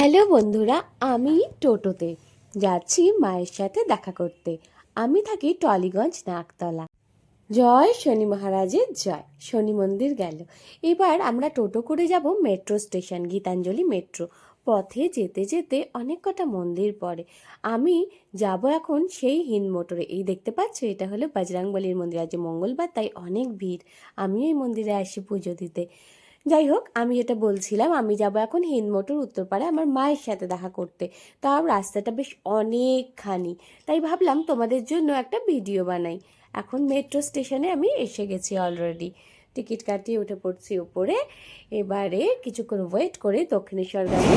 Hello বন্ধুরা, আমি টোটোতে যাচ্ছি মায়ের সাথে দেখা করতে। আমি থাকি টলিগঞ্জ নাকতলা জয় শনি মহারাজের জয়, শনি মন্দির গেল। এবার আমরা টোটো করে যাব মেট্রো স্টেশন, গীতাঞ্জলি মেট্রো। পথে যেতে যেতে অনেক কটা মন্দির পড়ে। আমি যাব এখন সেই হিন্দ মোটরে। এই দেখতে পাচ্ছ, এটা হলো বজরাংবলির মন্দির। আজ মঙ্গলবার, তাই অনেক ভিড়। আমিও এই মন্দিরে আসি পুজো দিতে। যাই হোক, আমি যেটা বলছিলাম, আমি যাব এখন হিন্দমোটর উত্তরপাড়ায় আমার মায়ের সাথে দেখা করতে। তাও রাস্তাটা বেশ অনেকখানি। তাই ভাবলাম তোমাদের জন্য একটা ভিডিও বানাই। এখন মেট্রো স্টেশনে আমি এসে গেছি অলরেডি টিকিট কাটিয়ে উঠে পড়ছি উপরে। এবারে কিছুক্ষণ ওয়েট করে দক্ষিণেশ্বর গাড়ি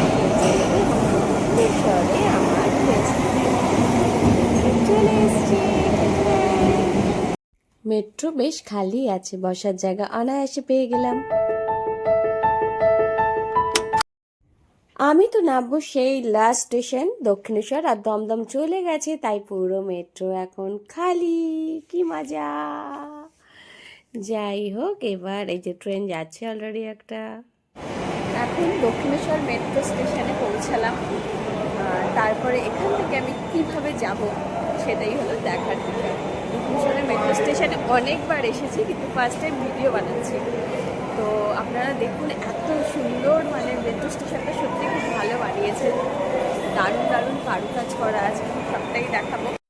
মেট্রো বেশ খালি আছে, বসার জায়গা অনায়াসে পেয়ে গেলাম। আমি তো নামবো সেই লাস্ট স্টেশন দক্ষিণেশ্বর, আর দমদম চলে গেছে, তাই পুরো মেট্রো এখন খালি। কি মজা। যাই হোক, এবার এই যে ট্রেন যাচ্ছে অলরেডি একটা। এখন দক্ষিণেশ্বর মেট্রো স্টেশনে পৌঁছালাম। তারপরে এখান থেকে আমি কীভাবে যাব সেটাই হলো দেখার বিষয়। দক্ষিণেশ্বরের মেট্রো স্টেশনে অনেকবার এসেছি, কিন্তু ফার্স্ট টাইম ভিডিও বানাচ্ছি। দেখুন, এত সুন্দর মানে মেট্রো স্টেশনটা সত্যি খুব ভালো বানিয়েছে। দারুণ দারুণ কারুকাজ করা আছে। সবটাই দেখাবো।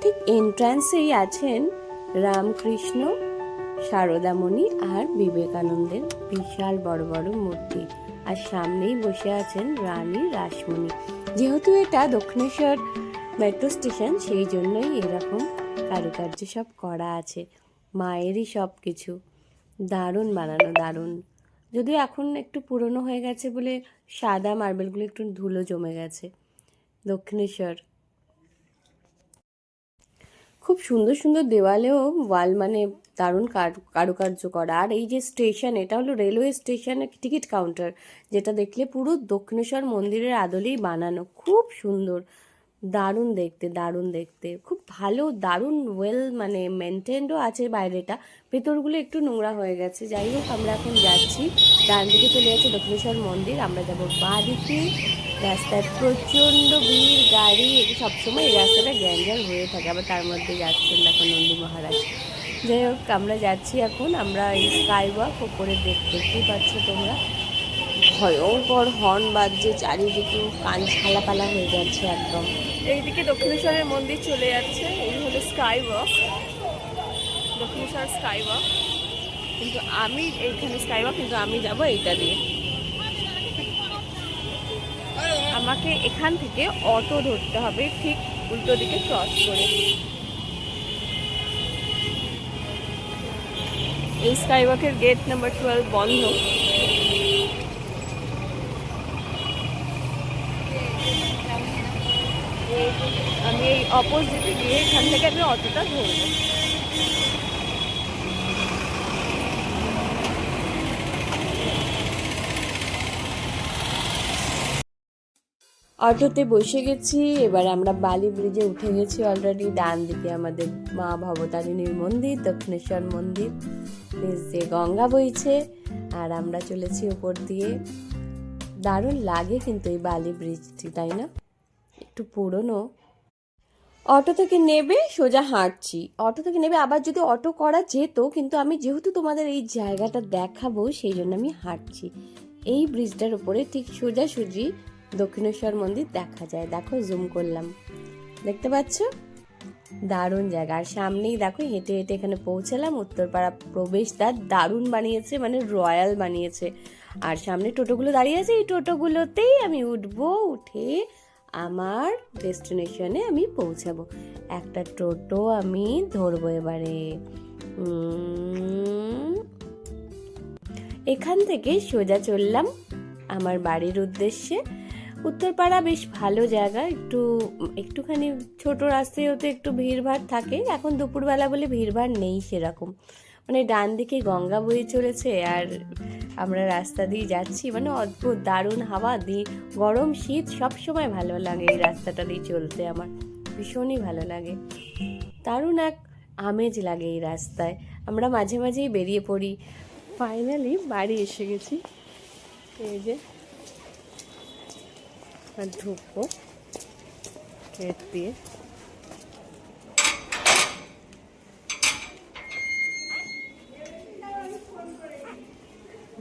ঠিক এন্ট্রান্সেই আছেন রামকৃষ্ণ, সারদামণি আর বিবেকানন্দের বিশাল বড় বড় মূর্তি। আর সামনেই বসে আছেন রানী রাসমণি। যেহেতু এটা দক্ষিণেশ্বর মেট্রো স্টেশন সেই জন্যই এরকম কারুকার্য সব করা আছে। মায়েরই সব কিছু। দারুণ বানানো, দারুণ। যদিও এখন একটু পুরনো হয়ে গেছে বলে সাদা মার্বেলগুলো একটু ধুলো জমে গেছে। দক্ষিণেশ্বর। খুব সুন্দর সুন্দর দেওয়ালেও ওয়াল মানে দারুণ কারু- কারুকার্য করা। আর এই যে স্টেশন, এটা হলো রেলওয়ে স্টেশনের টিকিট কাউন্টার, যেটা দেখলে পুরো দক্ষিণেশ্বর মন্দিরের আদলেই বানানো। খুব সুন্দর। দারুণ দেখতে দারুণ দেখতে। খুব ভালো, দারুণ ওয়েল মানে মেনটেন্ডও আছে বাইরেটা। ভেতরগুলো একটু নোংরা হয়ে গেছে। যাই হোক, আমরা এখন যাচ্ছি। ডান দিকে চলে যাচ্ছে দক্ষিণেশ্বর মন্দির। আমরা যাব বাঁ দিকে রাস্তায় প্রচণ্ড ভিড়, গাড়ি সবসময় এই রাস্তাটা গ্যাঞ্জাল হয়ে থাকে। আবার তার মধ্যে যাচ্ছেন দেখো নন্দী মহারাজ। যাই হোক, আমরা যাচ্ছি এখন। আমরা এই স্কাই ওয়াক ওপরে দেখ দেখতেই পাচ্ছ তোমরা? ভয়ঙ্কর হর্ন বাজছে, চারিদিকে কান ছালাপালা হয়ে যাচ্ছে একদম। এইদিকে দক্ষিণেশ্বরের মন্দির চলে যাচ্ছে, এই হলো sky walk Dakshineswar sky walk কিন্তু আমি এইখানে স্কাই ওয়াক কিন্তু আমি যাব এইটা দিয়ে। আমাকে এখান থেকে অটো ধরতে হবে, ঠিক উল্টো দিকে ক্রস করে। এই স্কাই ওয়াকের গেট নাম্বার টুয়েলভ বন্ধ। আমি এই অপোজিটে গিয়ে এখান থেকে আমি অটোটা অটোতে বসে গেছি, এবার আমরা বালি ব্রিজে উঠে গেছি অলরেডি ডান দিকে আমাদের মা ভবতারিণীর মন্দির, দক্ষিণেশ্বর মন্দির। নিচ দিয়ে গঙ্গা বইছে, আর আমরা চলেছি উপর দিয়ে। দারুণ লাগে কিন্তু এই বালি ব্রিজটি, তাই না? একটু পুরনো। অটো থেকে নেবে, সোজা হাঁটছি। অটো থেকে নেবে, আবার যদি অটো করা যেত, কিন্তু আমি যেহেতু তোমাদের এই জায়গাটা দেখাবো, সেই জন্য আমি হাঁটছি। এই ব্রিজটার উপরে ঠিক সোজাসুজি দক্ষিণেশ্বর মন্দির দেখা যায়। দেখো জুম করলাম। দেখতে পাচ্ছ? দারুণ জায়গা। আর সামনেই দেখো, হেঁটে হেঁটে এখানে পৌঁছালাম। উত্তরপাড়া প্রবেশদ্বার দারুণ বানিয়েছে মানে রয়্যাল বানিয়েছে। আর সামনে টোটোগুলো দাঁড়িয়ে আছে। এই টোটোগুলোতেই আমি উঠবো, উঠে আমার ডেস্টিনেশনে আমি পৌঁছাবো। একটা টোটো আমি ধরবো এবারে। এখান থেকে সোজা চললাম আমার বাড়ির উদ্দেশ্যে। উত্তরপাড়া বেশ ভালো জায়গা, একটু, একটুখানি ছোট রাস্তায় হতে একটু ভিড়ভাড় থাকে। এখন দুপুরবেলা বলে ভিড়ভাড় নেই সেরকম। মানে ডান দিকে গঙ্গা বয়ে চলেছে আর আমরা রাস্তা দিয়ে যাচ্ছি। মানে অদ্ভুত, দারুণ হাওয়া দিয়ে গরম, শীত সব সময় ভালো লাগে এই রাস্তাটা দিয়ে চলতে আমার। ভীষণই ভালো লাগে। দারুণ এক আমেজ লাগে এই রাস্তায়। আমরা মাঝে মাঝেই বেরিয়ে পড়ি। ফাইনালি বাড়ি এসে গেছি। এই যে আর ঢুকবো। গেট দিয়ে।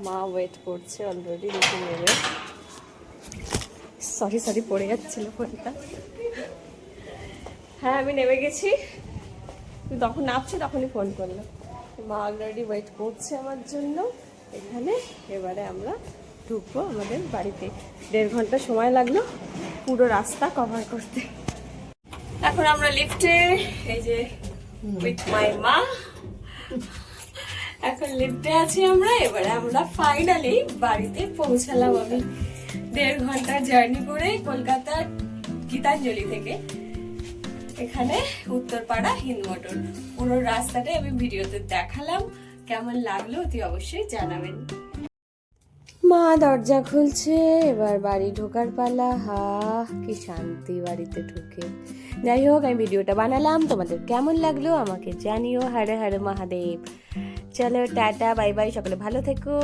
মা ওয়েট করছে অলরেডি দেখে নেবে সরি সরি পড়ে যাচ্ছিল ফোনটা। হ্যাঁ আমি নেমে গেছি। তখন নামছি, তখনই ফোন করল মা অলরেডি ওয়েট করছে আমার জন্য। এখানে এবারে আমরা ঢুকবো আমাদের বাড়িতে। দেড় ঘণ্টা সময় লাগল পুরো রাস্তা কভার করতে। এখন আমরা লিফটে এই যে উইথ মাই মা। এখন লিফটে আছি আমরা, এবারে আমরা ফাইনালি বাড়িতে পৌঁছালাম আমি। দেড় ঘণ্টা জার্নি করে কলকাতার গীতাঞ্জলি থেকে, এখানে উত্তরপাড়া হিন্দমোটর। পুরো রাস্তাটাই আমি ভিডিওতে দেখালাম। কেমন লাগল অতি অবশ্যই জানাবেন। মা দরজা খুলছে, এবার বাড়ি ঢোকার পালা। হা কি শান্তি বাড়িতে ঢুকে। যাই হোক, আমি ভিডিওটা বানালাম। তোমাদের কেমন লাগল আমাকে জানিও। হরে হরে মহাদেব। চলো, টাটা, বাই বাই, সকলে ভালো থেকো।